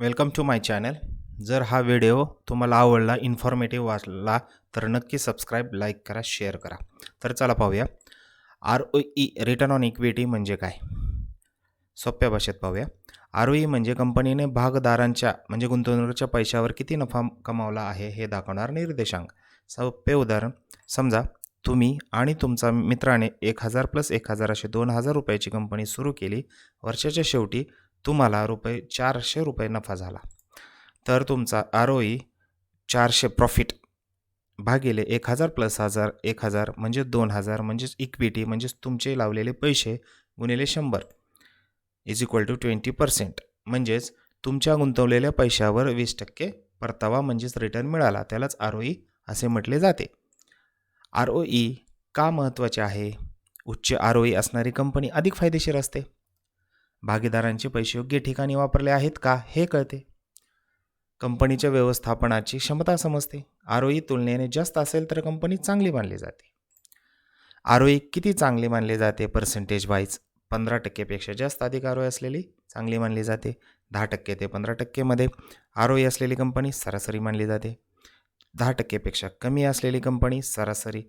Welcome to my channel जर हा video तुम्हाला आवडला इन्फॉर्मेटिव्ह वाचला तर नक्की सबस्क्राईब लाईक करा शेअर करा. तर चला पाहूया. R O E return on equity म्हणजे काय? सोप्या भाषेत पाहूया. आर ओ ई म्हणजे कंपनीने भागधारांच्या म्हणजे गुंतवणुकीच्या पैशावर किती नफा कमावला आहे हे दाखवणार निर्देशांक. सोपे उदाहरण. समजा तुम्ही आणि तुमचा मित्राने एक हजार प्लस एक हजार असे दोन हजार रुपयाची कंपनी सुरू केली. वर्षाच्या शेवटी तुम्हाला रुपये चारशे रुपये नफा झाला. तर तुमचा आर ओ ई चारशे प्रॉफिट भागिले एक हजार प्लस हजार एक हजार म्हणजे दोन हजार म्हणजेच इक्विटी म्हणजेच तुमचे लावलेले पैसे गुणिले शंभर is equal to twenty percent म्हणजेच तुमच्या गुंतवलेल्या पैशावर वीस टक्के परतावा म्हणजेच रिटर्न मिळाला. त्यालाच आर ओ ई असे म्हटले जाते. आर ओ ई का महत्त्वाचे आहे? उच्च आर ओ ई असणारी कंपनी अधिक फायदेशीर असते. भागीदारांचे पैसे योग्य ठिकाणी वापरले आहेत का हे कळते. कंपनीच्या व्यवस्थापनाची क्षमता समजते. आरोई तुलनेने जास्त असेल तर कंपनी चांगली मानली जाते. आरोई किती चांगली मानली जाते? पर्सेंटेज वाईज पंधरा टक्केपेक्षा जास्त अधिक आरोई असलेली चांगली मानली जाते. दहा टक्के ते पंधरा टक्केमध्ये आरोई असलेली कंपनी सरासरी मानली जाते. दहा टक्केपेक्षा कमी असलेली कंपनी सरासरी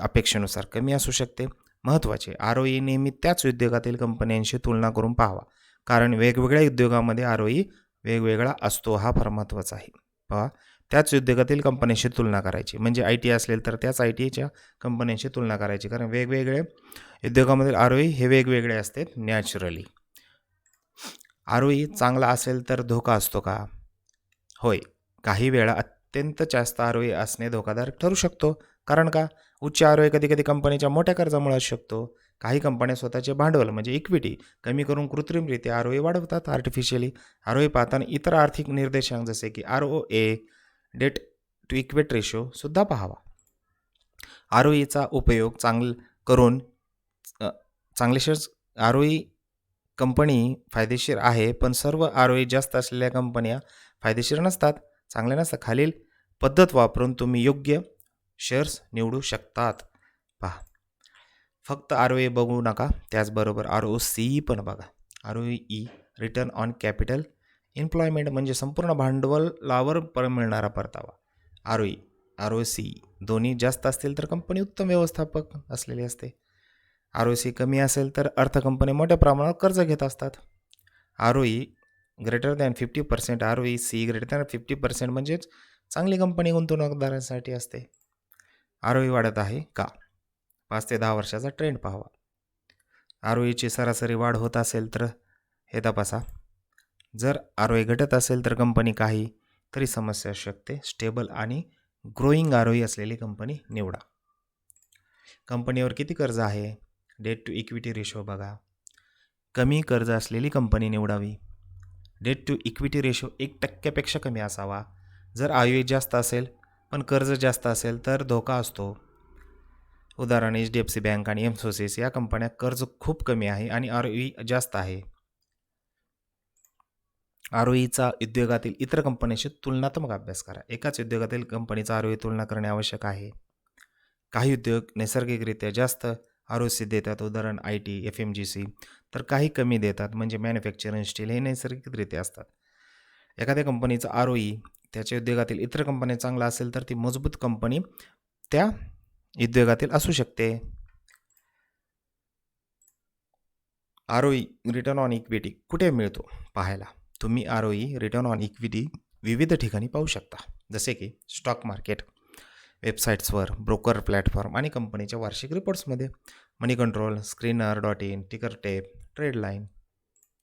अपेक्षेनुसार कमी असू शकते. महत्त्वाचे. आर ओ ई नेहमी त्याच उद्योगातील कंपन्यांशी तुलना करून पाहावा. कारण वेगवेगळ्या उद्योगामध्ये आर ओ ई वेगवेगळा असतो हा फार महत्त्वाचा आहे. पहा त्याच उद्योगातील कंपन्यांशी तुलना करायची. म्हणजे आय टी असेल तर त्याच आय टीच्या कंपन्यांशी तुलना करायची. कारण वेगवेगळे उद्योगामधील आर ओ ई हे वेगवेगळे असते नॅचरली आर ओ ई चांगला असेल तर धोका असतो का? होय. काही वेळा अत्यंत जास्त आर असणे धोकादायक ठरू शकतो. कारण का? उच्च आर कधीकधी कधी कधी कंपनीच्या मोठ्या कर्जामुळे असू शकतो. काही कंपन्या स्वतःचे भांडवल म्हणजे इक्विटी कमी करून कृत्रिमरित्या आर वाढवतात आर्टिफिशियली आर पाहताना इतर आर्थिक निर्देशांक जसे की R O A debt to equity रेशोसुद्धा पाहावा. आर उपयोग चांगल करून चांगले शेअर्स आर ओ कंपनी फायदेशीर आहे पण सर्व आर ओ जास्त असलेल्या कंपन्या फायदेशीर नसतात. चांगल्या नसतात खालील पद्धत वापरून तुम्ही योग्य शेअर्स निवडू शकतात. पहा. फक्त आर ओ ए बघू नका त्याचबरोबर आर ओ सी पण बघा. R O E return on capital employment म्हणजे संपूर्ण भांडवलावर पर मिळणारा परतावा. R O E R O C दोन्ही जास्त असतील तर कंपनी उत्तम व्यवस्थापक असलेली असते. आर ओ सी कमी असेल तर अर्थ कंपनी मोठ्या प्रमाणावर कर्ज घेत असतात. R O E greater than fifty percent R O E C greater than fifty percent म्हणजेच चांगली कंपनी गुंतवणूकदारांसाठी असते. आर ओ ई वाढत आहे का? पाच ते दहा वर्षाचा ट्रेंड पाहावा. आर ओ ईची सरासरी वाढ होत असेल तर हे तपासा. जर आर ओ ई घटत असेल तर कंपनी काही तरी समस्या असू शकते. स्टेबल आणि ग्रोईंग आर ओ ई असलेली कंपनी निवडा. कंपनीवर किती कर्ज आहे? डेट टू इक्विटी रेशो बघा. कमी कर्ज असलेली कंपनी निवडावी. डेट टू इक्विटी रेशो एक टक्क्यापेक्षा कमी असावा. जर आयु जास्त असेल पण कर्ज जास्त असेल तर धोका असतो. उदाहरण H D F C bank आणि एमसोसिस या कंपन्या कर्ज खूप कमी आहे आणि आर जास्त आहे. आर ईचा उद्योगातील इतर कंपन्यांशी तुलनात्मक अभ्यास करा. एकाच उद्योगातील कंपनीचा आर तुलना करणे आवश्यक आहे. काही उद्योग नैसर्गिकरित्या जास्त आर ओ सी देतात. उदाहरण I T F M G C. तर काही कमी देतात. म्हणजे मॅन्युफॅक्चरिंग स्टील हे नैसर्गिकरित्या असतात. एखाद्या कंपनीचं आर ओ ई त्याच्या उद्योगातील इतर कंपन्या चांगला असेल तर ती मजबूत कंपनी त्या उद्योगातील असू शकते. R O E return on equity कुठे मिळतो? पाहायला. तुम्ही R O E return on equity विविध ठिकाणी पाहू शकता. जसे की स्टॉक मार्केट वेबसाईट्सवर ब्रोकर प्लॅटफॉर्म आणि कंपनीच्या वार्षिक रिपोर्ट्समध्ये. Moneycontrol Screener dot in Tickertape Trendlyne